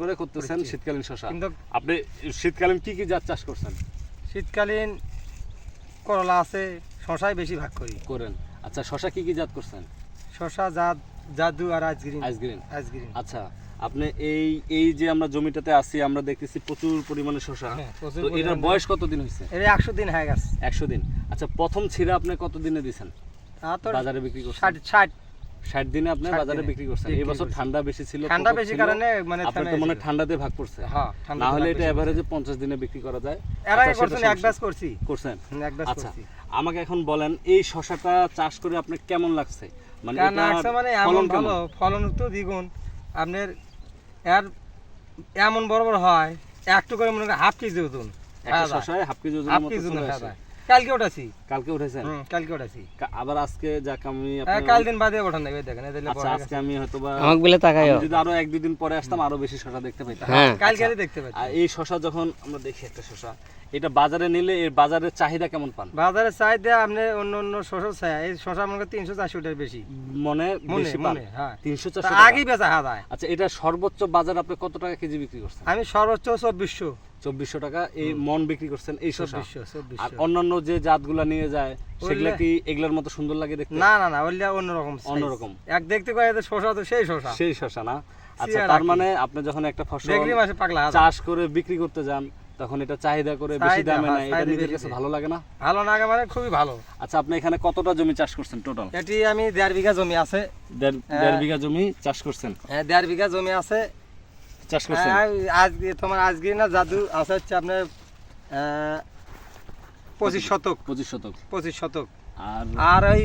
করে করতেছেন শীতকালীন শশা। কিন্তু আপনি শীতকালীন কি কি জাত চাষ করছেন? শীতকালীন করলা আছে শশাই বেশি ভাগ করি। করেন। আচ্ছা শশা কি কি জাত করছেন? শশা জাদ জাদু আর আজগ্রিন আইসগ্রিন আজগ্রিন আচ্ছা আপনি এই এই যে আমরা জমিটাতে আছি আমরা দেখতেছি প্রচুর পরিমাণে শশা। হ্যাঁ, তো এটার। বয়স কতদিন হয়েছে? এর একশো দিন হয়ে গেছে। একশো দিন। আচ্ছা প্রথম ছিঁড়া আপনি কত দিনে দিছেন তা তো বাজারে বিক্রি করছেন? ষাট ষাট ষাট দিনে আপনি বাজারে বিক্রি করছেন। এই বছর ঠান্ডা বেশি ছিল ঠান্ডা বেশি কারণে মানে আপনার তো মনে ঠান্ডাতে ভাগ করছে। হ্যাঁ না হলে এটা এভারেজে পঞ্চাশ দিনে বিক্রি করা যায়। এর আগে আচ্ছা, করছেন এক ব্যাচ করছি। করছেন? এক ব্যাচ আচ্ছা করছি। আমাকে এখন বলেন এই শশাটা চাষ করে আপনার কেমন লাগছে? মানে একশো মানে ফলন? ভালো ফলন তো দ্বিগুণ। আপনার এর এমন বড় বড় হয় একটু করে মনে হাফ কেজি ওজন। একটা শশায় হাফ কেজি মতো চলে ওজন আসে। কালকে ওঠাছি কালকে উঠেছেন? কালকে ওঠাছি কা- আবার আজকে যাক আমি হ্যাঁ, কাল দিন বাদে ওঠান দেখেন আচ্ছা আজকে আমি হয়তো বা আমাকে বলে তাকাইও যদি আরও এক দুই দিন পরে আসতাম আরও বেশি শশা দেখতে পাইতাম। হ্যাঁ। কালকে আচ্ছা। দেখতে আর এই শশা যখন আমরা দেখি একটা শশা। এটা বাজারে নিলে এর বাজারের চাহিদা কেমন পান? বাজারে চাইতে আপনি অন্য অন্য শশা চাই এই শশা মনে করেন তিনশো চারশো টাকার বেশি। মনে? মনে বেশি পান? হ্যাঁ। তিনশো চারশো আগেই বেচা হাত আচ্ছা এটা সর্বোচ্চ বাজার আপনি কত টাকা কেজি বিক্রি করছেন? আমি সর্বোচ্চ চব্বিশশো। চব্বিশশো টাকা এই মন বিক্রি করছেন এই চব্বিশশো আর অন্যান্য যে জাতগুলা নিয়ে যায় সেগুলা কি এগুলার মতো সুন্দর লাগে দেখতে? না না না ওইটা অন্যরকম অন্যরকম। এক দেখতে পাই শশা তো সেই শশা সেই শশা না? আচ্ছা তার মানে আপনি যখন একটা ফসল চাষ করে বিক্রি করতে যান তখন এটা চাহিদা করে বেশি দামে হ্যাঁ, নেয়। এটা নিজের কাছে ভালো লাগে না? ভালো না মানে খুবই ভালো। আচ্ছা আপনি এখানে কতটা জমি চাষ করছেন টোটাল এটি আমি দেড় বিঘা জমি আছে। দেড় হ্যাঁ। দেড় বিঘা জমি চাষ করছেন। হ্যাঁ, দেড় বিঘা জমি আছে। চাষ করছেন? হ্যাঁ, আজকে তোমার আজকে না জাদু আছে হচ্ছে আপনার আহ, পঁচিশ শতক। পঁচিশ শতক। পঁচিশ শতক। আর আর ওই